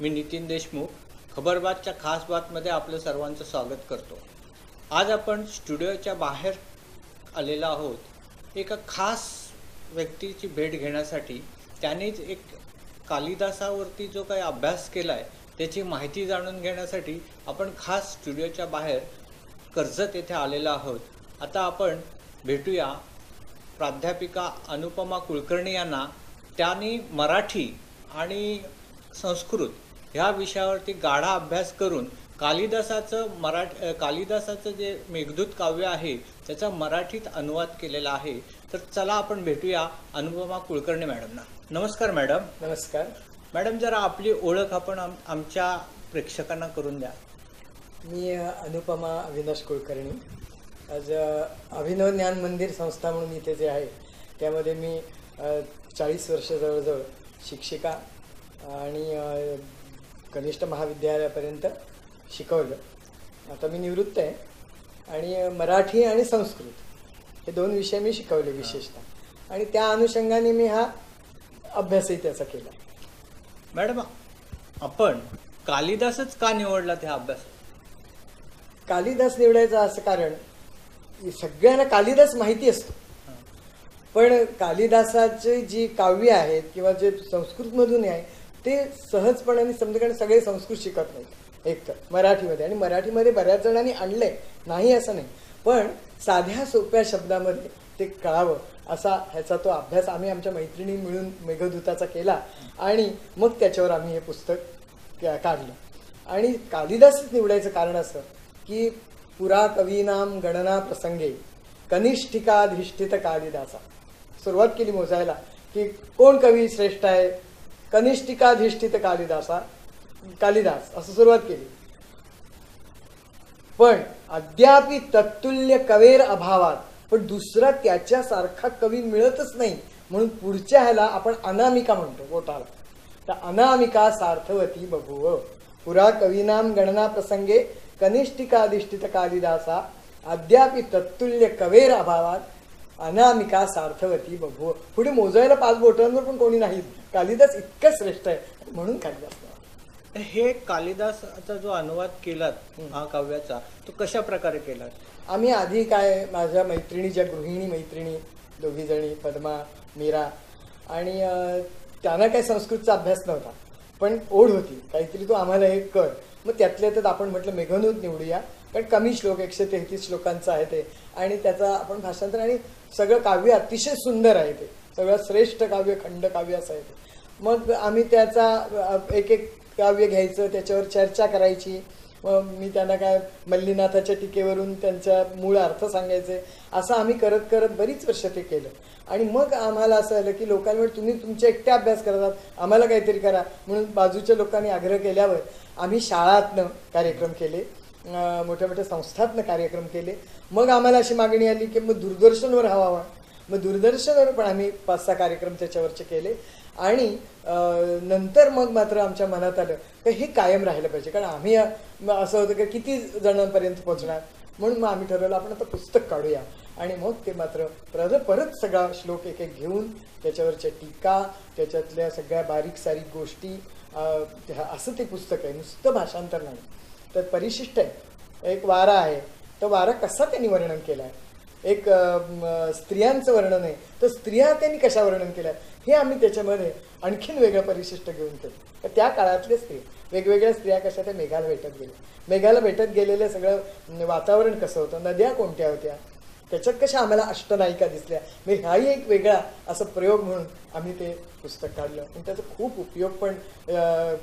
मी नितीन देशमुख खबरबातच्या खास बातमध्ये आपलं सर्वांचं स्वागत करतो. आज आपण स्टुडिओच्या बाहेर आलेलो आहोत. एका खास व्यक्तीची भेट घेण्यासाठी त्यानेच एक कालिदासावरती जो काही अभ्यास केला आहे त्याची माहिती जाणून घेण्यासाठी आपण खास स्टुडिओच्या बाहेर कर्जत येथे आलेलो आहोत. आता आपण भेटूया प्राध्यापिका अनुपमा कुलकर्णी यांना. त्यांनी मराठी आणि संस्कृत ह्या विषयावरती गाढा अभ्यास करून कालिदासाचं मराठ कालिदासाचं जे मेघदूत काव्य आहे त्याचा मराठीत अनुवाद केलेला आहे. तर चला आपण भेटूया अनुपमा कुलकर्णी मॅडमना. नमस्कार मॅडम. नमस्कार. मॅडम जरा आपली ओळख आपण आम आमच्या प्रेक्षकांना करून द्या. मी अनुपमा अविनाश कुलकर्णी. आज अभिनव ज्ञान मंदिर संस्था म्हणून इथे जे आहे त्यामध्ये मी चाळीस वर्ष जवळजवळ शिक्षिका आणि कनिष्ठ महाविद्यालयापर्यंत शिकवलं. आता मी निवृत्त आहे आणि मराठी आणि संस्कृत हे दोन विषय मी शिकवले विशेषतः. आणि त्या अनुषंगाने मी हा अभ्यासही त्याचा केला. मॅडम आपण कालिदासच का निवडला त्या अभ्यास? कालिदास निवडायचं असं कारण सगळ्यांना कालिदास माहिती असतो. पण कालिदासाचे जी काव्य आहेत किंवा जे संस्कृतमधून आहे ते सहजपणाने समजा कारण सगळे संस्कृत शिकत नाहीत. एक तर मराठीमध्ये. आणि मराठीमध्ये बऱ्याच जणांनी आणलंय. नाही असं नाही. पण साध्या सोप्या शब्दामध्ये ते कळावं. असा ह्याचा तो अभ्यास आम्ही आमच्या मैत्रिणी मिळून मेघदूताचा केला. आणि मग त्याच्यावर आम्ही हे पुस्तक काढलं. आणि कालिदासच निवडायचं कारण असं की पुरा कवीनाम गणना प्रसंगे कनिष्ठिकाधिष्ठित कालिदासा. सुरुवात केली मोजायला की कोण कवी श्रेष्ठ आहे? कनिष्ठिकाधिष्ठित कालिदासा कालिदास असं सुरुवात केली. पण अद्यापि तत्तुल्य कवेर अभावात पण दुसरा त्याच्यासारखा कवी मिळतच नाही म्हणून पुढच्या ह्याला आपण अनामिका म्हणतो बोटाला तर अनामिका सार्थवती बभुव पुरा कवीनाम गणना प्रसंगे कनिष्ठिकाधिष्ठित कालिदासा अद्यापि तत्तुल्य कवेर अभावात अनामिका सार्थवती बभुव पुढे मोजायला पाच बोटांवर पण कोणी नाही. कालिदास इतका श्रेष्ठ आहे. म्हणून कालिदास. हे कालिदासाचा जो अनुवाद केलात हा काव्याचा तो कशा प्रकारे केलात? आम्ही आधी काय माझ्या मैत्रिणी ज्या गृहिणी मैत्रिणी दोघी जणी पद्मा मीरा आणि त्यांना काही संस्कृतचा अभ्यास नव्हता. पण ओढ होती. काहीतरी तू आम्हाला हे कर. मग त्यातल्या त्यात आपण म्हटलं मेघनूत निवडूया. कारण कमी श्लोक एकशे तेहतीस श्लोकांचं आहे ते. आणि त्याचा आपण भाषांतर आणि सगळं काव्य अतिशय सुंदर आहे ते. सगळं श्रेष्ठ काव्य खंड काव्य असं आहे ते. मग आम्ही त्याचा एक एक काव्य घ्यायचं त्याच्यावर चर्चा करायची. मग मी त्यांना काय मल्लीनाथाच्या टीकेवरून त्यांचा मूळ अर्थ सांगायचे. असं आम्ही करत करत बरीच वर्ष ते केलं. आणि मग आम्हाला असं आलं की लोकांवर तुम्ही तुमच्या एकटे अभ्यास करतात आम्हाला काहीतरी करा. म्हणून बाजूच्या लोकांनी आग्रह केल्यावर आम्ही शाळातनं कार्यक्रम केले. मोठ्या मोठ्या संस्थातनं कार्यक्रम केले. मग आम्हाला अशी मागणी आली की मग दूरदर्शनवर हवावा. मग दूरदर्शनवर पण आम्ही पाच सहा कार्यक्रम त्याच्यावरचे केले. आणि नंतर मग मात्र आमच्या मनात आलं की हे कायम राहिलं पाहिजे. कारण आम्ही असं होतं की किती जणांपर्यंत पोहोचणार? म्हणून मग आम्ही ठरवलं आपण आता पुस्तक काढूया. आणि मग ते मात्र परत परत सगळा श्लोक एक एक घेऊन त्याच्यावरच्या टीका त्याच्यातल्या सगळ्या बारीक सारीक गोष्टी असं ते पुस्तक आहे. नुसतं भाषांतर नाही. तर परिशिष्ट आहे. एक वारा आहे. तो वारा कसा त्यांनी वर्णन केला आहे एक स्त्रियांचं वर्णन आहे. तर स्त्रिया त्यांनी कशा वर्णन केलं हे आम्ही त्याच्यामध्ये आणखीन वेगळं परिशिष्ट घेऊन केलं तर त्या काळातले स्त्री वेगवेगळ्या स्त्रिया कशा त्या मेघाला भेटत गेल्या. मेघाला भेटत गेलेलं सगळं वातावरण कसं होतं? नद्या कोणत्या होत्या? त्याच्यात कशा आम्हाला अष्टनायिका दिसल्या? म्हणजे हाही एक वेगळा असं प्रयोग म्हणून आम्ही ते पुस्तक काढलं. आणि त्याचा खूप उपयोग पण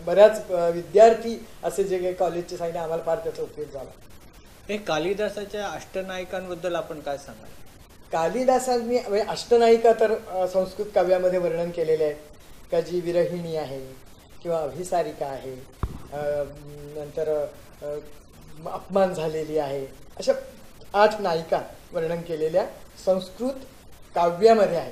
बऱ्याच विद्यार्थी असे जे काही कॉलेजचे सांगितले आम्हाला फार त्याचा उपयोग झाला. हे कालिदासाच्या अष्टनायकांबद्दल आपण काय सांगाल? कालिदासांनी म्हणजे अष्टनायिका तर संस्कृत काव्यामध्ये वर्णन केलेले आहेत. का जी विरहिणी आहे किंवा अभिसारिका आहे. नंतर अपमान झालेली आहे. अशा आठ नायिका वर्णन केलेल्या संस्कृत काव्यामध्ये आहे.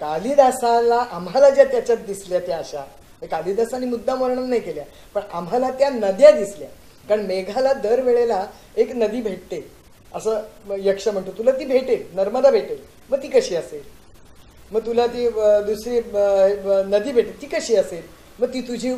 कालिदासाला आम्हाला ज्या त्याच्यात दिसल्या त्या अशा कालिदासाने मुद्दाम वर्णन नाही केल्या पण आम्हाला त्या नद्या दिसल्या. कारण मेघाला दरवेळेला एक नदी भेटते. असं यक्ष म्हणतो तुला ती भेटेल नर्मदा भेटेल मग ती कशी असेल? मग तुला ती दुसरी नदी भेटेल ती कशी असेल? मग ती तुझी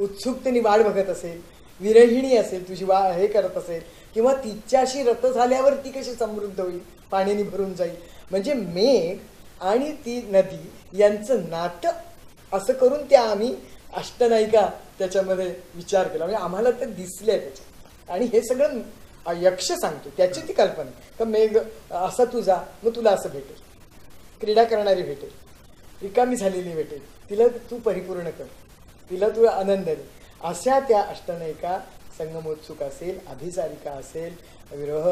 उत्सुकतेने वाढ बघत असेल विरहिणी असेल तुझी वा हे करत असेल किंवा तिच्याशी रथ झाल्यावर ती कशी समृद्ध होईल? पाण्याने भरून जाईल. म्हणजे मेघ आणि ती नदी यांचं नातं असं करून त्या आम्ही अष्टनायिका त्याच्यामध्ये विचार केला. म्हणजे आम्हाला ते दिसले त्याच्यात. आणि हे सगळं यक्ष सांगतो. त्याची ती कल्पना. तर मेघ असा तुझा मग तुला असं भेटेल. क्रीडा करणारी भेटेल. रिकामी झालेली भेटेल. तिला तू परिपूर्ण कर. तिला तू आनंद दे. अशा त्या अष्टनायिका संगमोत्सुक असेल अभिसारिका असेल विरह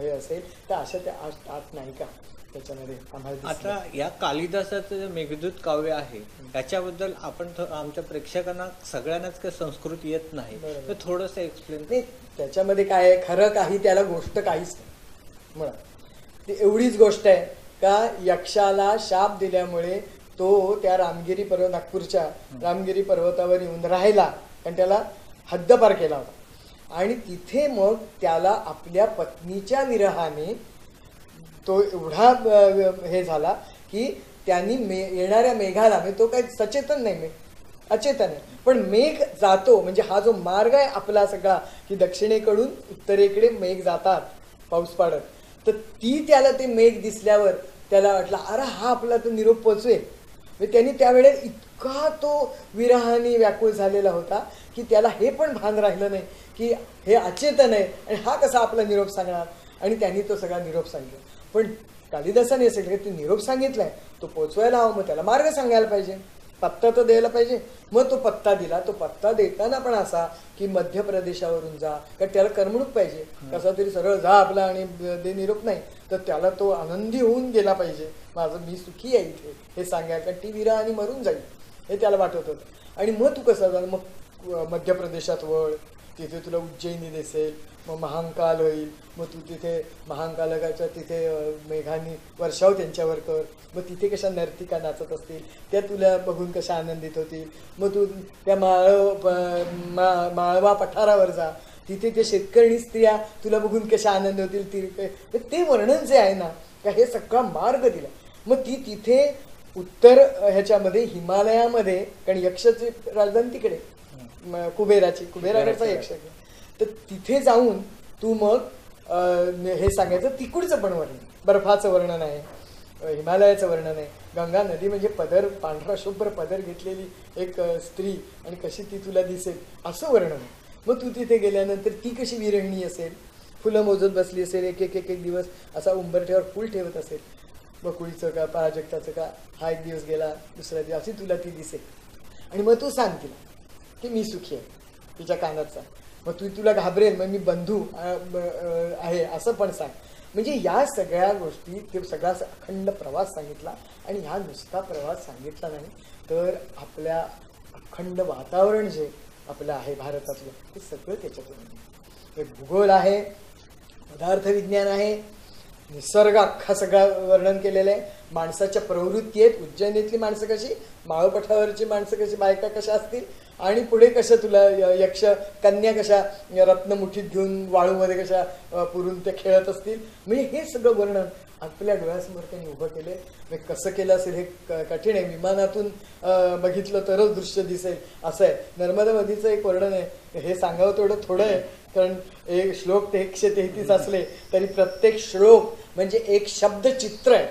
हे असेल तर अशा त्या आठ आठ नायिका त्याच्यामध्ये आम्हाला. आता या कालिदासाचं जे मेघदूत काव्य आहे त्याच्याबद्दल आपण आमच्या प्रेक्षकांना सगळ्यांनाच काही संस्कृत येत नाही. तर थोडस एक्सप्लेन नाही त्याच्यामध्ये काय आहे खरं काही त्याला गोष्ट काहीच नाही. मुळात ती एवढीच गोष्ट आहे का यक्षाला शाप दिल्यामुळे तो त्या रामगिरी पर्वत नागपूरच्या रामगिरी पर्वतावर येऊन राहिला. कारण त्याला हद्दपार केला होता. आणि तिथे मग त्याला आपल्या पत्नीच्या विरहाने तो एवढा हे झाला की त्यांनी मे येणाऱ्या मेघाला म्हणजे तो काही सचेतन नाही मेघ अचेतन आहे. पण मेघ जातो म्हणजे हा जो मार्ग आहे आपला सगळा की दक्षिणेकडून उत्तरेकडे मेघ जातात पाऊस पाडत तर ती त्याला ते मेघ दिसल्यावर त्याला वाटलं अरे हा आपला तो निरोप पोचवेल. म्हणजे त्यांनी त्यावेळेस इतका तो विरहाने व्याकुळ झालेला होता की त्याला हे पण भान राहिलं नाही की हे अचेतन आहे आणि हा कसा आपला निरोप सांगणार? आणि त्यांनी तो सगळा निरोप सांगितला. पण कालिदासाने असेल की ते निरोप सांगितलाय तो पोचवायला हवा मग त्याला मार्ग सांगायला पाहिजे. पत्ता तर द्यायला पाहिजे. मग तो पत्ता दिला. तो पत्ता देताना पण असा की मध्य प्रदेशावरून जा. कारण त्याला करमणूक पाहिजे. कसा तरी सरळ जा आपला आणि दे निरोप नाही. तर त्याला तो आनंदी होऊन गेला पाहिजे. माझं मी सुखी आहे इथे. हे सांगायला कारण ती विरा आणि मरून जाईल. हे त्याला वाटत होतं. आणि मग तू कसं जा मग मध्य प्रदेशात वळ. तिथे तुला उज्जैनी दिसेल मग महांकाल होईल. मग तू तिथे महांकालकाच्या तिथे मेघांनी वर्षाव त्यांच्यावर कर. मग तिथे कशा नर्तिका नाचत असतील त्या तुला बघून कशा आनंदित होतील. मग तू त्या माळव मा- माळवा पठारावर जा. तिथे त्या शेतकरी स्त्रिया तुला बघून कशा आनंद होतील ती ते- ते वर्णन जे आहे ना का हे सगळा मार्ग दिला मग ती तिथे उत्तर ह्याच्यामध्ये हिमालयामध्ये कारण यक्षाची राजधानी तिकडे. कुबेराची कुबेराकडचा यक्ष आहे. तर तिथे जाऊन तू मग हे सांगायचं तिकडचं पण वर्णन. बर्फाचं वर्णन आहे हिमालयाचं वर्णन आहे. गंगा नदी म्हणजे पदर पांढरा शुभ्र पदर घेतलेली एक स्त्री आणि कशी ती तुला दिसेल असं वर्णन आहे. मग तू तिथे गेल्यानंतर ती कशी विरहिणी असेल? फुलं मोजत बसली असेल एक एक एक एक दिवस असा उंबरठ्यावर फुल ठेवत असेल. बकुळीचं का प्राजक्ताचं का हा एक दिवस गेला दुसरा दिवस अशी तुला ती दिसेल. आणि मग तू सांग तिला की मी सुखी आहे. तिच्या कानात मग तू तुला घाबरेल मग मी बंधू ब- आहे असं पण सांग. म्हणजे या सगळ्या गोष्टी ते सगळा अखंड प्रवास सांगितला आणि ह्या नुसता प्रवास सांगितला नाही तर आपल्या अखंड वातावरण जे आपलं आहे भारतातलं ते सगळं त्याच्यातून भूगोल आहे पदार्थ विज्ञान आहे निसर्ग अख्खा सगळा वर्णन केलेलं आहे. माणसाच्या प्रवृत्ती आहेत उज्जैनीतली माणसं कशी? माळपठावरची माणसं कशी? बायका कशा असतील? आणि पुढे कसं तुला य- यक्ष कन्या कशा रत्नमुठीत घेऊन वाळूमध्ये कशा पुरून ते खेळत असतील? म्हणजे हे सगळं वर्णन आपल्या डोळ्यासमोर त्यांनी उभं केले म्हणजे कसं केलं असेल हे क- कठीण आहे. विमानातून बघितलं तरच दृश्य दिसेल. असं आहे. नर्मदा नदीचं एक वर्णन आहे. हे सांगावं तेवढं थोडं आहे. कारण एक श्लोक ते एकशे तेहतीस असले तरी प्रत्येक श्लोक म्हणजे एक शब्दचित्र आहे.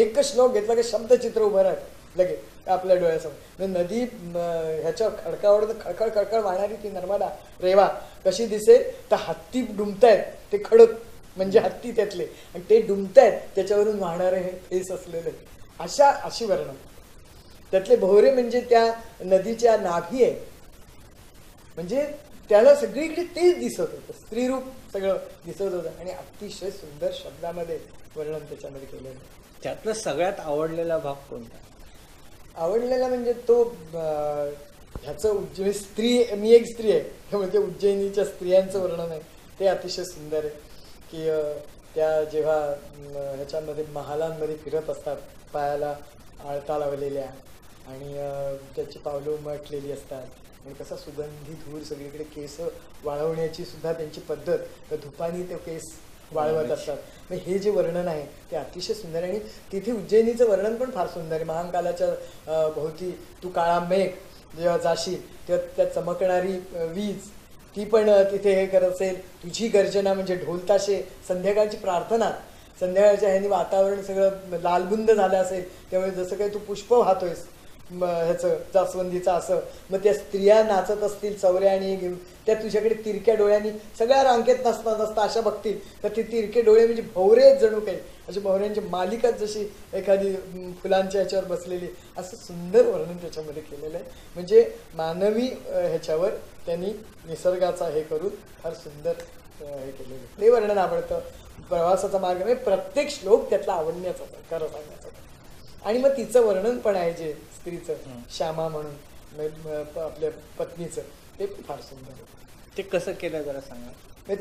एकच श्लोक घेतला की शब्दचित्र उभं राहतं. लगेच आपल्या डोळ्यासमोर. नदी ह्याच्या ह्याच्यावर खडकावर तर खळखळ खळखळ वाहणारी ती नर्मदा. रेवा कशी दिसेल? तर हत्ती डुंबतायत ते खडक म्हणजे हत्ती त्यातले. आणि ते डुंबतायत त्याच्यावरून वाहणारे हे फेस असलेले. अशा अशी वर्णन. त्यातले भोवरे म्हणजे त्या नदीच्या नाभी आहे म्हणजे त्याला सगळीकडे तेच दिसत होतं. स्त्रीरूप सगळं दिसत होतं. आणि अतिशय सुंदर शब्दामध्ये वर्णन त्याच्यामध्ये केलेलं त्यातलं सगळ्यात आवडलेला भाग कोणता? आवडलेला म्हणजे तो ह्याचं उज्जैन म्हणजे स्त्री मी एक स्त्री आहे. त्यामुळे ते उज्जैनीच्या स्त्रियांचं वर्णन आहे. ते अतिशय सुंदर आहे. की त्या जेव्हा ह्याच्यामध्ये महालांमध्ये फिरत असतात पायाला आळता लावलेल्या आणि त्याची पावलं उमटलेली असतात. आणि कसा सुगंधी धूर सगळीकडे केस वाळवण्याची सुद्धा त्यांची पद्धत. तर धुपानी ते केस वाळवत असतात. मग हे जे वर्णन आहे ते अतिशय सुंदर आहे. आणि तिथे उज्जैनीचं वर्णन पण फार सुंदर आहे. महाकालाच्या भोवती तू काळा मेघ जेव्हा जाशील तेव्हा त्या चमकणारी वीज ती पण तिथे हे करत असेल. तुझी गर्जना म्हणजे ढोलताशे संध्याकाळची प्रार्थना. संध्याकाळच्या ह्यानी वातावरण सगळं लालबुंद झालं असेल त्यामुळे जसं काही तू पुष्प वाहतोयस ह्याचं जास्वंदीचं असं. मग त्या स्त्रिया नाचत असतील चवऱ्या आणि घेऊन त्या तुझ्याकडे तिरक्या डोळ्यांनी सगळ्या रांगेत नसता नसता अशा बघतील. तर ते तिरके डोळे म्हणजे भवरे आहेत जणू काही. अशी भवऱ्यांची मालिकाच जशी एखादी फुलांच्या ह्याच्यावर बसलेली. असं सुंदर वर्णन त्याच्यामध्ये केलेलं आहे. म्हणजे मानवी ह्याच्यावर त्यांनी निसर्गाचा हे करून फार सुंदर हे केलेलं आहे. ते वर्णन आवडतं. प्रवासाचा मार्ग म्हणजे प्रत्येक श्लोक त्यातला आवडण्याचा खरं सांगण्याचा आणि मग तिचं वर्णन पण आहे जे स्त्रीचं. श्यामा म्हणून म- म- आपल्या पत्नीचं ते फार सुंदर ते कसं केलं जरा सांगा?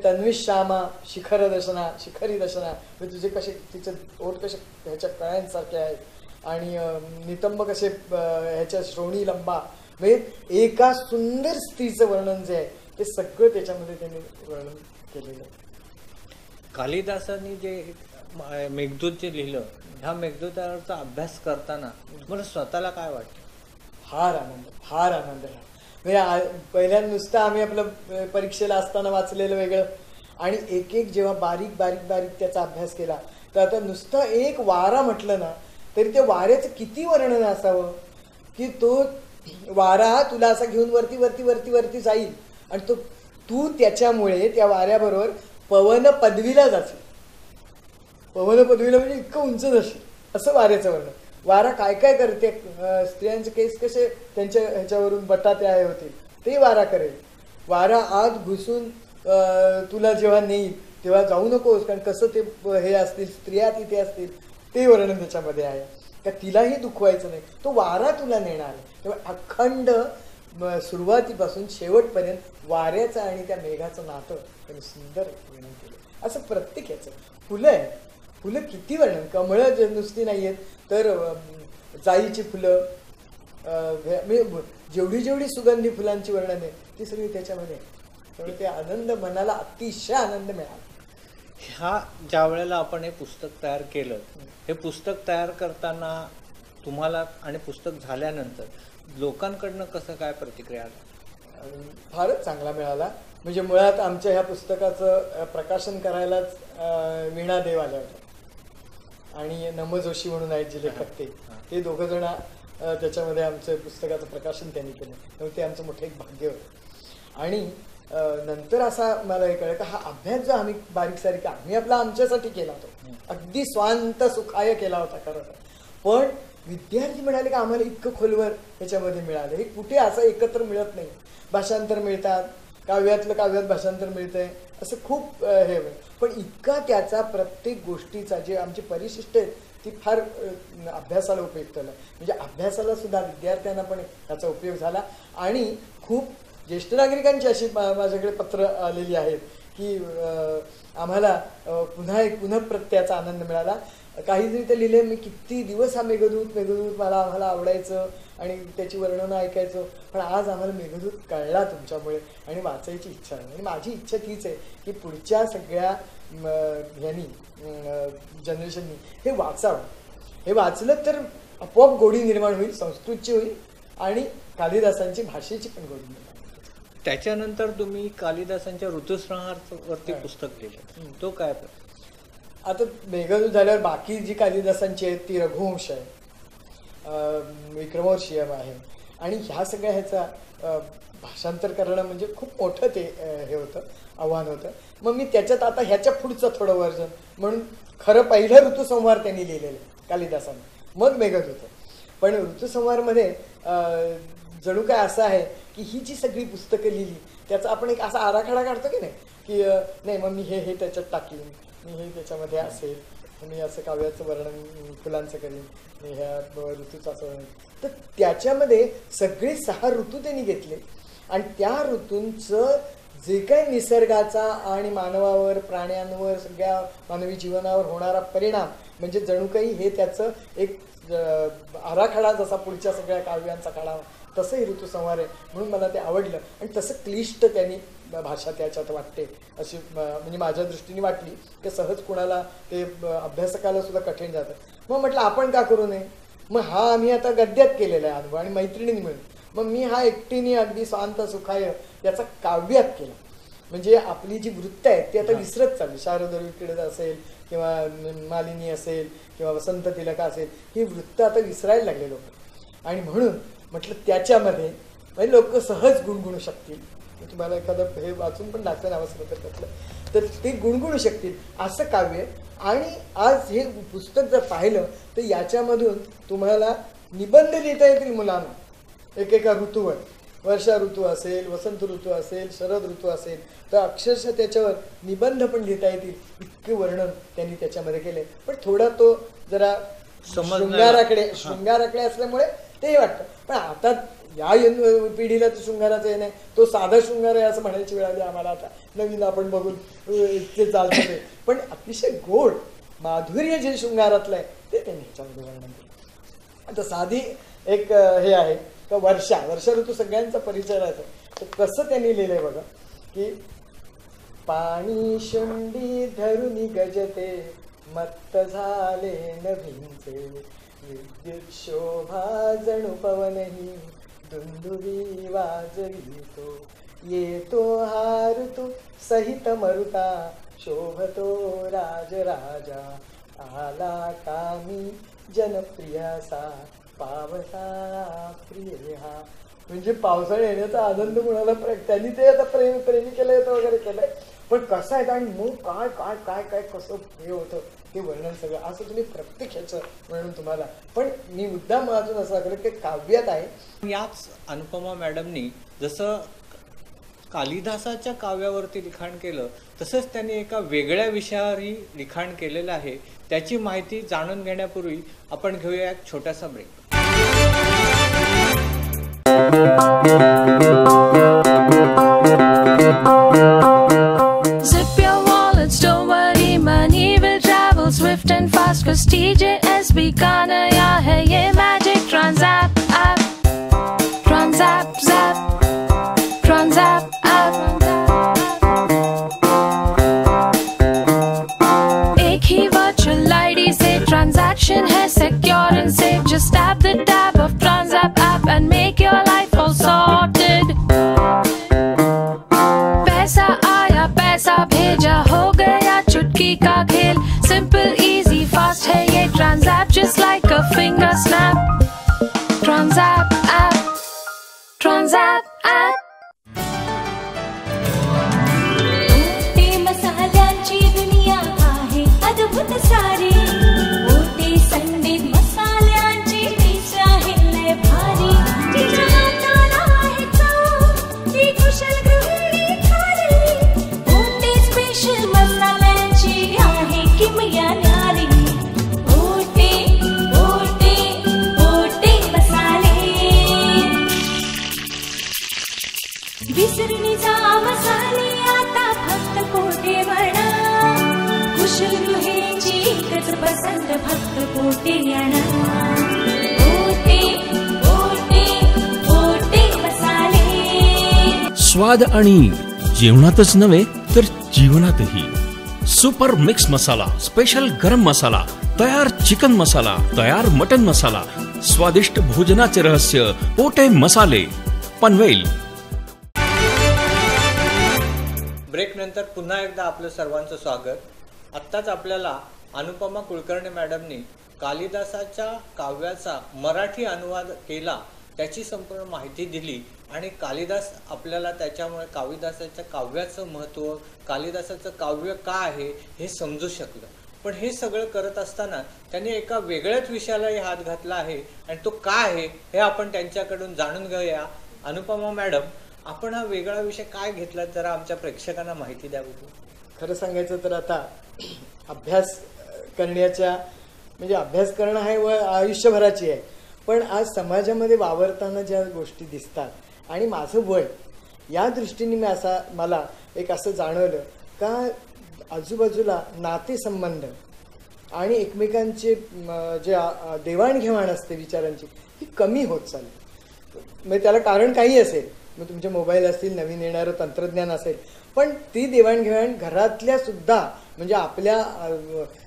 तन्वी श्यामा शिखर दर्शना शिखरी दर्शना म्हणजे तुझे कसे तिचे ओठ कसे ह्याच्या कळ्यांसारखे आहेत. आणि नितंब कसे ह्याच्या श्रोणी लंबा. म्हणजे एका सुंदर स्त्रीचं वर्णन जे आहे ते सगळं त्याच्यामध्ये त्यांनी वर्णन केलेलं आहे. कालिदासांनी जे म- मेघदूत जे लिहिलं. ह्या मेघदूताचा अभ्यास करताना मला स्वतःला काय वाटतं? फार आनंद फार आनंद म्हणजे पहिल्या नुसतं आम्ही आपलं परीक्षेला असताना वाचलेलं वेगळं. आणि एक एक जेव्हा बारीक बारीक बारीक त्याचा अभ्यास केला तर आता नुसतं एक वारा म्हटलं ना तरी त्या वाऱ्याचं किती वर्णन असावं? की तो वारा तुला असा घेऊन वरती वरती वरती वरती जाईल. आणि तो तू त्याच्यामुळे त्या वाऱ्याबरोबर पवन पदवीला जाशील. पवन पदवीला म्हणजे इतकं उंच नसेल असं वाऱ्याचं वर्णन. वारा काय काय करते स्त्रियांचे केस कसे त्यांच्या ह्याच्यावरून बटाटे आहे होते ते वारा करेल. वारा आत घुसून तुला जेव्हा नेईल तेव्हा जाऊ नकोस कारण कसं ते हे असतील स्त्रिया तिथे असतील ते वर्णन त्याच्यामध्ये आहे. का तिलाही दुखवायचं नाही. तो वारा तुला नेणार आहे. तेव्हा अखंड सुरुवातीपासून शेवटपर्यंत वाऱ्याचं आणि त्या मेघाचं नातं त्यांनी सुंदर वर्णन केलं. असं प्रत्येक याचं. फुलं आहे फुलं किती वर्णन कमळं नुसती नाही आहेत तर जाईची फुलं म्हणजे जेवढी जेवढी सुगंधी फुलांची वर्णन आहे ती सगळी त्याच्यामध्ये. त्यामुळे ते आनंद मनाला अतिशय आनंद मिळाला. ह्या ज्या वेळेला आपण हे पुस्तक तयार केलं हे पुस्तक तयार करताना तुम्हाला आणि पुस्तक झाल्यानंतर लोकांकडनं कसं काय प्रतिक्रिया आल्या अं, फारच चांगला मिळाला. म्हणजे मुळात आमच्या ह्या पुस्तकाचं प्रकाशन करायलाच वीणा देव आल्या होत्या. आणि नम जोशी म्हणून आहेत जे लेखक ते. ते दोघं जण त्याच्यामध्ये आमचं पुस्तकाचं प्रकाशन त्यांनी केलं. त्यामुळे ते आमचं मोठं एक भाग्य होतं. आणि नंतर असा मला हे कळलं की हा अभ्यास जो आम्ही बारीक सारीक आम्ही आपला आमच्यासाठी केला होता. अगदी स्वांत सुखाय केला होता खरं तर. पण विद्यार्थी म्हणाले की आम्हाला इतकं खोलवर ह्याच्यामध्ये मिळालं. हे कुठे असं एकत्र मिळत नाही. भाषांतर मिळतात काव्यातलं काव्यात भाषांतर मिळतंय. असं खूप हे पण इतका त्याचा प्रत्येक गोष्टीचा जे आमची परिशिष्ट आहेत ती फार अभ्यासाला उपयुक्त झाला म्हणजे अभ्यासाला सुद्धा विद्यार्थ्यांना पण त्याचा उपयोग झाला. आणि खूप ज्येष्ठ नागरिकांची अशी माझ्याकडे पत्र आलेली आहेत की आम्हाला पुन्हा एक पुन्हा आनंद मिळाला. काही जरी ते लिहिले मी किती दिवस हा मेघदूत मेघदूत मला आम्हाला आवडायचं. आणि त्याची वर्णनं ऐकायचं. पण आज आम्हाला मेघदूत कळला तुमच्यामुळे आणि वाचायची इच्छा आहे आणि माझी इच्छा तीच आहे की पुढच्या सगळ्या ह्यांनी जनरेशननी हे वाचावं. हे वाचलं तर आपोआप गोडी निर्माण होईल संस्कृतची होईल आणि कालिदासांची भाषेची पण गोडी निर्माण होईल. त्याच्यानंतर तुम्ही कालिदासांच्या ऋतुसंहार वरती हा. पुस्तक लिहिलं. तो काय आता मेघदूत झाल्यावर बाकी जी कालिदासांची आहेत ती रघुवंश आहे विक्रमोर्शियम आहे. आणि ह्या सगळ्या ह्याचा भाषांतर करणं म्हणजे खूप मोठं ते हे होतं आव्हान होतं. मग मी त्याच्यात आता ह्याच्या पुढचं थोडं वर्जन म्हणून खरं पहिलं ऋतुसंहार त्यांनी लिहिलेलं आहे मग मग होतं पण ऋतुसंहारमध्ये जणू काय असं आहे की ही जी सगळी पुस्तकं लिहिली त्याचा आपण एक असा आराखडा काढतो की नाही? की नाही मग मी हे हे त्याच्यात टाकीन मी हे त्याच्यामध्ये असेल. मी असं काव्याचं वर्णन फुलांचं करीन मी ह्या ऋतूचं असं वर्णन. तर त्याच्यामध्ये सगळे सहा ऋतू त्यांनी घेतले. आणि त्या ऋतूंचं जे काही निसर्गाचा आणि मानवावर प्राण्यांवर सगळ्या मानवी जीवनावर होणारा परिणाम म्हणजे जणू काही हे त्याचं एक आराखडा जसा पुढच्या सगळ्या काव्यांचा काढावा तसंही ऋतुसंहार आहे. म्हणून मला ते आवडलं. आणि तसं क्लिष्ट त्यांनी भाषा त्याच्यात वाटते. अशी म्हणजे माझ्या दृष्टीने वाटली की सहज कुणाला ते अभ्यासकाला सुद्धा कठीण जातं. मग म्हटलं आपण का करू नये? मग हा आम्ही आता गद्यात केलेला आहे अनुभव आणि मैत्रिणींनी मिळून. मग मी हा एकटीने अगदी स्वांत सुखाय याचा काव्यात केला. म्हणजे आपली जी वृत्त आहे ती आता विसरत चालली. शारद विक्रीड असेल किंवा मालिनी असेल किंवा वसंत तिलका असेल ही वृत्त आता विसरायला लागले लोक. आणि म्हणून म्हटलं त्याच्यामध्ये म्हणजे लोक सहज गुणगुणू शकतील. तुम्हाला एखादं हे वाचून पण आवश्यक तर त्यातलं. तर ते गुणगुणू शकतील असं काव्य. आणि आज हे पुस्तक जर पाहिलं तर याच्यामधून तुम्हाला निबंध लिहिता येतील मुलांना. एकेका ऋतूवर. वर्षा ऋतू असेल वसंत ऋतू असेल शरद ऋतू असेल तर अक्षरशः त्याच्यावर निबंध पण लिहिता येतील. इतके वर्णन त्यांनी त्याच्यामध्ये केले पण थोडा तो जरा शृंगाराकडे. शृंगाराकडे असल्यामुळे तेही वाटतं. पण आता या पिढीला तो शृंगाराचा येणे नाही. तो साधा शृंगार आहे असं म्हणायची वेळ आली आम्हाला आता. नवीन आपण बघून इतके चालतं पण अतिशय गोड माधुर्य जे शृंगारातलं आहे ते त्यांनी ह्याच्यामध्ये वर्णन केलं. आता साधी एक हे आहे का वर्षा. वर्षा ऋतू सगळ्यांचा परिचय राहतो. तर कसं त्यांनी लिहिलंय बघा की पाणी शुंडी धरुनी गजते मत्त झाले नभींचे. विद्युत शोभा जणू पवनही. दुंदुरी वाजवितो येतो हा ऋतू सहित मरुता शोभतो राजराजा आला कामी जनप्रियासा पावसा प्रिय हा. म्हणजे पावसाळा येण्याचा आनंद कुणाला प्रे- त्यांनी ते आता प्रेम प्रेमी केलं तर वगैरे केलंय. पण कसं आहे आणि मग काय काय काय काय कसं हे होतं? ते वर्णन सगळं. असं तुम्ही प्रत्येक ह्याचं वर्णन तुम्हाला. पण मी मुद्दा अजून असं दाखवलं की काव्यात आहे. याच अनुपमा मॅडमनी जसं कालिदासाच्या काव्यावरती लिखाण केलं तसंच त्यांनी एका वेगळ्या विषयावरही लिखाण केलेलं आहे. त्याची माहिती जाणून घेण्यापूर्वी आपण घेऊया एक छोटासा break Snap, Transat app, Transat app. स्वाद आणि जेवणातच नव्हे तर जीवनातही. सुपर मिक्स मसाला स्पेशल गरम मसाला तयार चिकन मसाला तयार मटन मसाला स्वादिष्ट भोजनाचे रहस्य पोटे मसाले पनवेल. ब्रेक नंतर पुन्हा एकदा आपलं सर्वांचं स्वागत. आत्ताच आपल्याला अनुपमा कुलकर्णी मॅडमनी कालिदासाच्या काव्याचा मराठी अनुवाद केला त्याची संपूर्ण माहिती दिली आणि कालिदास आपल्याला त्याच्यामुळे कालिदासाच्या काव्याचं महत्त्व कालिदासाचं काव्य का आहे हे समजू शकलं. पण हे सगळं करत असताना त्यांनी एका वेगळ्याच विषयालाही हात घातला आहे आणि तो का आहे हे आपण त्यांच्याकडून जाणून घेऊया. अनुपमा मॅडम आपण हा वेगळा विषय काय घेतला जरा आमच्या प्रेक्षकांना माहिती द्यावी खरं सांगायचं तर आता अभ्यास करण्याच्या म्हणजे अभ्यास करणं हे व आयुष्यभराची आहे. पण आज समाजामध्ये वावरताना ज्या गोष्टी दिसतात आणि माझं वय या दृष्टीने मी असा मला एक असं जाणवलं का आजूबाजूला नातेसंबंध आणि एकमेकांचे जे देवाणघेवाण असते विचारांची ही कमी होत चालली. म्हणजे त्याला कारण काही असेल. मग तुमचे मोबाईल असतील नवीन येणारं तंत्रज्ञान असेल. पण ती देवाणघेवाण घरातल्या सुद्धा म्हणजे आपल्या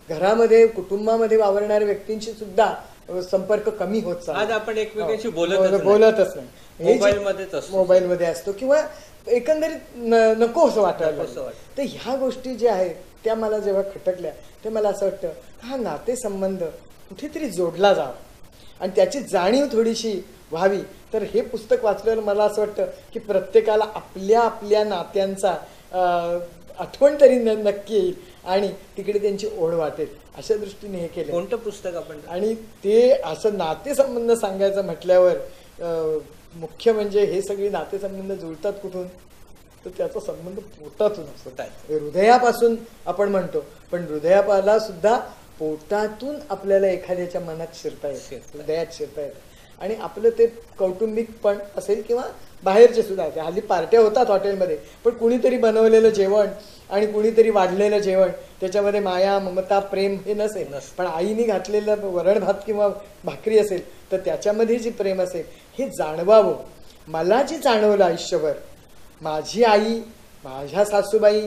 घरामध्ये कुटुंबामध्ये वावरणाऱ्या व्यक्तींशी सुद्धा संपर्क कमी होत चालला. आज आपण एकमेकांशी हो, बोलतच बोल- नाही. बोलतच नाही हे. मोबाईलमध्ये असतो किंवा एकंदरीत नको असं वाटायला. तर ह्या गोष्टी ज्या आहेत त्या मला जेव्हा खटकल्या ते मला असं वाटतं हा नातेसंबंध कुठेतरी जोडला जावा आणि त्याची जाणीव थोडीशी व्हावी तर हे पुस्तक वाचल्यावर मला असं वाटतं की प्रत्येकाला आपल्या आपल्या नात्यांचा आठवण तरी नक्की येईल आणि तिकडे त्यांची ओढ वाटेल. अशा दृष्टीने हे केलं. कोणतं पुस्तक आपण? आणि ते असं नातेसंबंध सांगायचं म्हटल्यावर मुख्य म्हणजे हे सगळी नातेसंबंध जुळतात कुठून? तर त्याचा संबंध पोटातून असतो. हृदयापासून आपण म्हणतो. पण हृदयाला सुद्धा पोटातून आपल्याला एखाद्याच्या मनात शिरता येतं. हृदयात शिरता येतं. आणि आपलं ते कौटुंबिक पण असेल किंवा बाहेरचे सुद्धा असेल. हल्ली पार्ट्या होतात हॉटेलमध्ये पण कुणीतरी बनवलेलं जेवण आणि कुणीतरी वाढलेलं जेवण त्याच्यामध्ये माया ममता प्रेम हे नसेल. पण आईने घातलेलं वरण भात किंवा भाकरी असेल तर त्याच्यामध्ये जे प्रेम असेल हे जाणवावं मला जे जाणवलं आयुष्यभर माझी आई माझ्या सासूबाई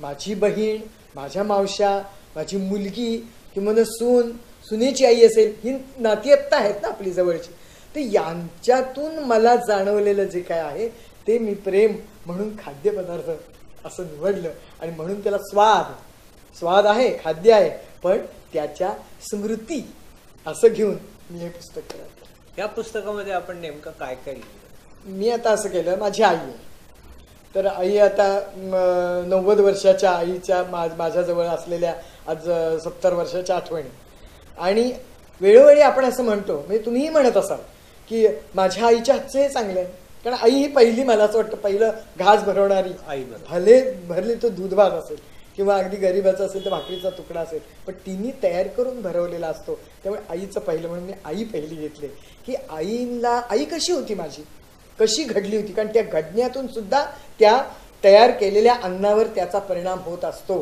माझी बहीण माझ्या मावश्या माझी मुलगी किंवा सून सुनेची आई असेल ही नाती आत्ता आहेत ना आपली जवळची तर यांच्यातून मला जाणवलेलं जे काय आहे ते मी प्रेम म्हणून खाद्यपदार्थ असं निवडलं. आणि म्हणून त्याला स्वाद स्वाद आहे खाद्य आहे. पण त्याच्या स्मृती असं घेऊन मी हे पुस्तक केलं या पुस्तकामध्ये आपण नेमकं काय काय लिहिलं? मी आता असं केलं माझी आई आहे. तर आई आता नव्वद वर्षाच्या आईच्या मा माझ्याजवळ असलेल्या आज सत्तर वर्षाच्या आठवणी. आणि वेळोवेळी आपण असं म्हणतो म्हणजे तुम्हीही म्हणत असाल की माझ्या आईच्या हातचे हे चांगले आहे. कारण आई ही पहिली मला असं वाटतं पहिलं घास भरवणारी. आई. भले भरले तो दूध भात असेल किंवा अगदी गरिबाचा असेल तर भाकरीचा तुकडा असेल पण तिने तयार करून भरवलेला असतो. त्यामुळे आईचं पहिलं म्हणून मी आई पहिली घेतली. की आईला आई कशी होती माझी? कशी घडली होती? कारण त्या घडण्यातून सुद्धा त्या तयार केलेल्या अन्नावर त्याचा परिणाम होत असतो.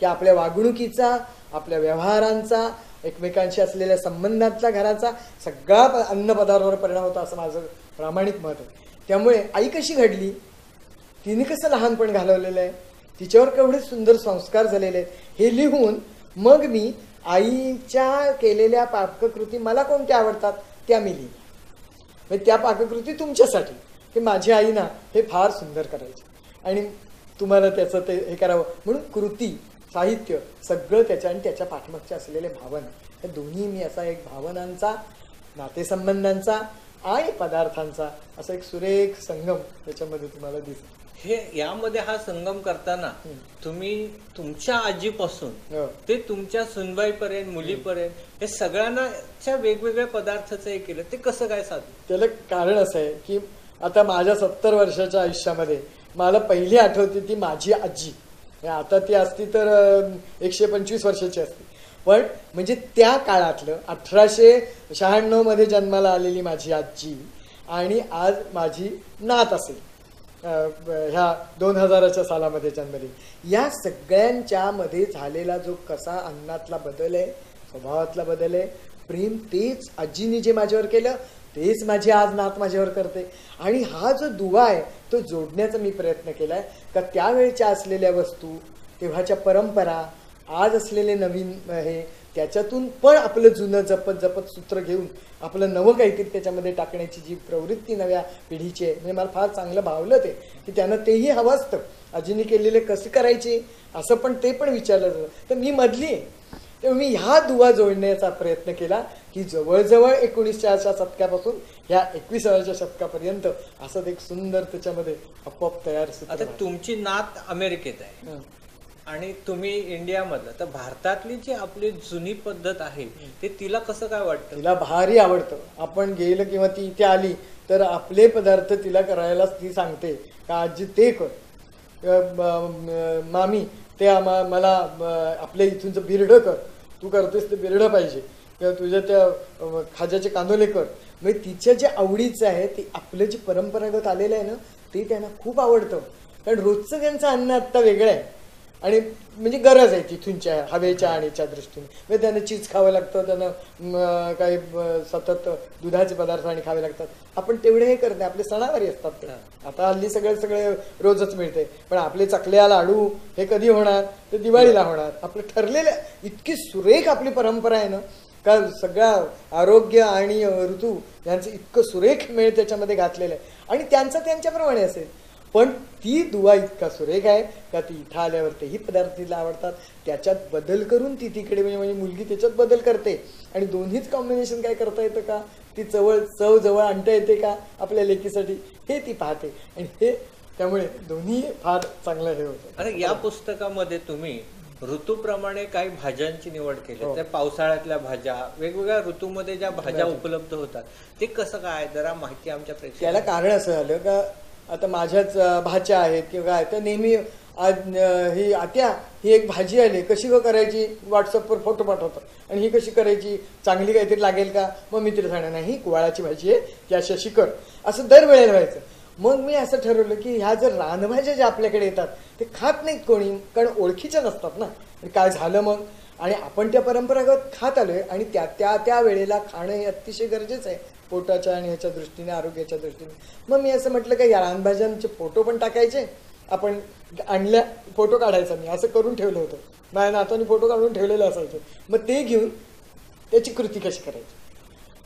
की आपल्या वागणुकीचा आपल्या व्यवहारांचा एकमेकांशी असलेल्या संबंधातला घराचा सगळा प- अन्नपदार्थावर परिणाम होतो असं माझं प्रामाणिक मत आहे. त्यामुळे आई कशी घडली? तिने कसं लहानपण घालवलेलं आहे? तिच्यावर केवढे सुंदर संस्कार झालेले आहेत? हे लिहून मग मी आईच्या केलेल्या पाककृती मला कोणत्या आवडतात त्या मी लिहिल्या म्हणजे त्या पाककृती तुमच्यासाठी. की माझी आई ना हे फार सुंदर करायची. आणि तुम्हाला त्याचं ते हे करावं. म्हणून कृती साहित्य सगळं त्याच्या आणि त्याच्या पाठमागच्या असलेले भावना. हे दोन्ही मी असा एक भावनांचा नातेसंबंधांचा आणि पदार्थांचा असा एक सुरेख संगम त्याच्यामध्ये तुम्हाला दिसेल. हे यामध्ये हा संगम करताना तुम्ही तुमच्या आजीपासून हो. ते तुमच्या सुनबाईपर्यंत मुलीपर्यंत हे सगळ्यांना वेगवेगळ्या पदार्थाचं हे केलं. ते कसं काय साधलं त्याला कारण असं आहे की आता माझ्या सत्तर वर्षाच्या आयुष्यामध्ये मला पहिली आठवते ती माझी आजी. आता ती असती तर एकशे पंचवीस वर्षाची असती. पण म्हणजे त्या काळातलं अठराशे शहाण्णवमध्ये जन्माला आलेली माझी आजी आणि आज माझी नात असेल ह्या दोन हजाराच्या सालामध्ये जन्मली. या सगळ्यांच्या मध्ये झालेला जो कसा अन्नातला बदल आहे स्वभावातला बदल आहे प्रेम तेच आजीने जे माझ्यावर केलं तेच माझी आज नात माझ्यावर करते. आणि हा जो दुवा आहे तो जोडण्याचा मी प्रयत्न केला आहे का त्यावेळच्या असलेल्या वस्तू तेव्हाच्या परंपरा आज असलेले नवीन हे त्याच्यातून पण आपलं जुनं जपत जपत सूत्र घेऊन आपलं नवं काहीतरी त्याच्यामध्ये टाकण्याची जी प्रवृत्ती नव्या पिढीची आहे म्हणजे मला फार चांगलं भावलं ते की त्यांना तेही हवं असतं. अजूनही केलेले कसं करायचे असं पण ते पण विचारलं जातं. तर मी मधली आहे. तेव्हा मी ह्या दुवा जोडण्याचा प्रयत्न केला की जवळजवळ एकोणीसच्या शतकापासून ह्या एकविसाव्याच्या शतकापर्यंत असं एक सुंदर त्याच्यामध्ये आपोआप तयार आता. तुमची नात अमेरिकेत आहे. आणि तुम्ही इंडियामधलं तर भारतातली जी आपली जुनी पद्धत आहे ते तिला कसं काय वाटतं? तिला भारी आवडतं. आपण गेलं किंवा ती इथे आली तर आपले पदार्थ तिला करायला ती सांगते. का आजी ते कर. मामी ते आम्हा मला आपल्या इथूनचं बिरडं कर. तू करतेस ते बिरडं पाहिजे. किंवा तुझ्या त्या खाज्याचे कांदोले कर. म्हणजे तिच्या जे आवडीचं आहे ते आपलं जे परंपरागत आलेलं आहे ना ते त्यांना खूप आवडतं. कारण रोजचं त्यांचं अन्न आत्ता वेगळं आहे. आणि म्हणजे गरज आहे तिथूनच्या हवेच्या आणीच्या दृष्टीने. म्हणजे त्यांना चीज खावं लागतं त्यांना काही सतत दुधाचे पदार्थ आणि खावे लागतात. आपण तेवढे हे करत नाही आपले सणावारी असतात आता हल्ली सगळे सगळे रोजच मिळते. पण आपले चकल्या लाडू हे कधी होणार? ते दिवाळीला होणार. आपलं ठरलेलं इतकी सुरेख आपली परंपरा आहे ना का सगळा आरोग्य आणि ऋतू यांचं इतकं सुरेख मेळ त्याच्यामध्ये घातलेलं आहे. आणि त्यांचं त्यांच्याप्रमाणे असेल. पण ती दुवा इतका सुरेख आहे का ती इथं आल्यावर तेही पदार्थ तिला आवडतात. त्याच्यात बदल करून ती तिकडे म्हणजे म्हणजे मुलगी त्याच्यात बदल करते. आणि दोन्हीच कॉम्बिनेशन काय करता येतं का? ती चवळ चव जवळ आणता येते का आपल्या लेकीसाठी? हे ती पाहते. आणि हे त्यामुळे दोन्ही फार चांगलं हे होतं. आणि या पुस्तकामध्ये तुम्ही ऋतूप्रमाणे काही भाज्यांची निवड केली. हो. त्या पावसाळ्यातल्या भाज्या वेगवेगळ्या ऋतूमध्ये ज्या भाज्या. उपलब्ध होतात ते कसं काय जरा माहिती आमच्या त्याला कारण असं झालं का आता माझ्याच भाच्या आहेत किंवा काय तर नेहमी आज ही आत्या ही एक भाजी आली. कशी ग करायची? व्हॉट्सअपवर फोटो पाठवतात आणि ही कशी करायची? चांगली काहीतरी लागेल का? मग मी तिला सांगणार नाही ही कुवाळाची भाजी आहे ती अशी अशी कर. असं दरवेळेला व्हायचं. मग मी असं ठरवलं की ह्या जर रानभाज्या ज्या आपल्याकडे येतात ते खात नाहीत कोणी कारण ओळखीच्या नसतात ना. आणि काय झालं मग? आणि आपण त्या परंपरागत खात आलोय आणि त्या त्या त्या वेळेला खाणं हे अतिशय गरजेचं आहे पोटाच्या आणि ह्याच्या दृष्टीने आरोग्याच्या दृष्टीने. मग मी असं म्हटलं का या रानभाज्यांचे फोटो पण टाकायचे आपण आणल्या फोटो काढायचा मी असं करून ठेवलं होतं. माझ्या नातानी फोटो काढून ठेवलेलं असायचं. मग ते घेऊन त्याची कृती कशी करायची?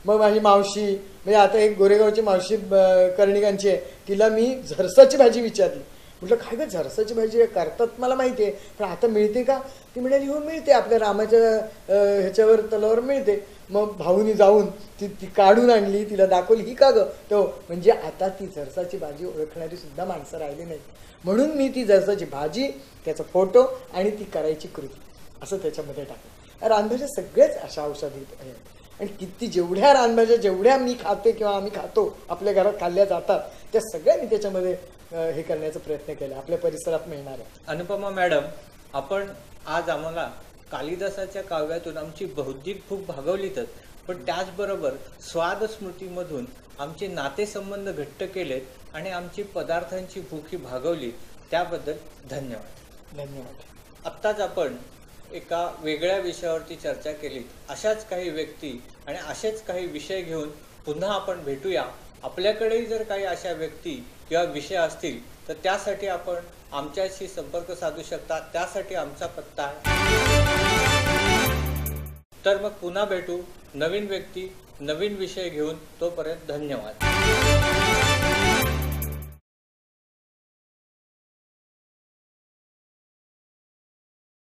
मग माझी मावशी म्हणजे आता एक गोरेगावची मावशी कर्णिकांची आहे तिला मी झरसाची भाजी विचारली. म्हटलं काय गं झरसाची भाजी म्हणजे करतात मला माहिती आहे. पण आता मिळते का? ती म्हणाली हो मिळते. आपल्या रामाच्या ह्याच्यावर तलावर मिळते. मग भाऊनी जाऊन ती ती काढून आणली तिला दाखवली ही का गं? तो म्हणजे आता ती झरसाची भाजी ओळखणारी सुद्धा माणसं राहिली नाही म्हणून मी ती झरसाची भाजी त्याचा फोटो आणि ती करायची कृती. असं त्याच्यामध्ये टाकलं. रानभाज्या सगळेच अशा औषधी आहेत. आणि किती जेवढ्या रानभाज्या जेवढ्या मी खाते किंवा आम्ही खातो आपल्या घरात खाल्ल्या जातात त्या सगळ्या मी त्याच्यामध्ये हे करण्याचा प्रयत्न केला. आपल्या परिसरात मिळणार आहे. अनुपमा मॅडम आपण आज आम्हाला कालिदासाच्या काव्यातून आमची बौद्धिक भूक भागवलीतच. पण त्याचबरोबर स्वाद स्मृतीमधून आमचे नातेसंबंध घट्ट केलेत आणि आमची पदार्थांची भूक भागवली. त्याबद्दल धन्यवाद. धन्यवाद. आत्ताच आपण एका वेगळ्या विषयावरती चर्चा केली अशाच काही व्यक्ती आणि असेच काही विषय घेऊन पुन्हा आपण भेटूया. आपल्याकडेही जर काही अशा व्यक्ती किंवा विषय असतील तर त्यासाठी आपण आमच्याशी संपर्क साधू शकता. त्यासाठी आमचा पत्ता आहे. तर मग पुन्हा भेटू. नवीन व्यक्ती नवीन विषय घेऊन तोपर्यंत धन्यवाद.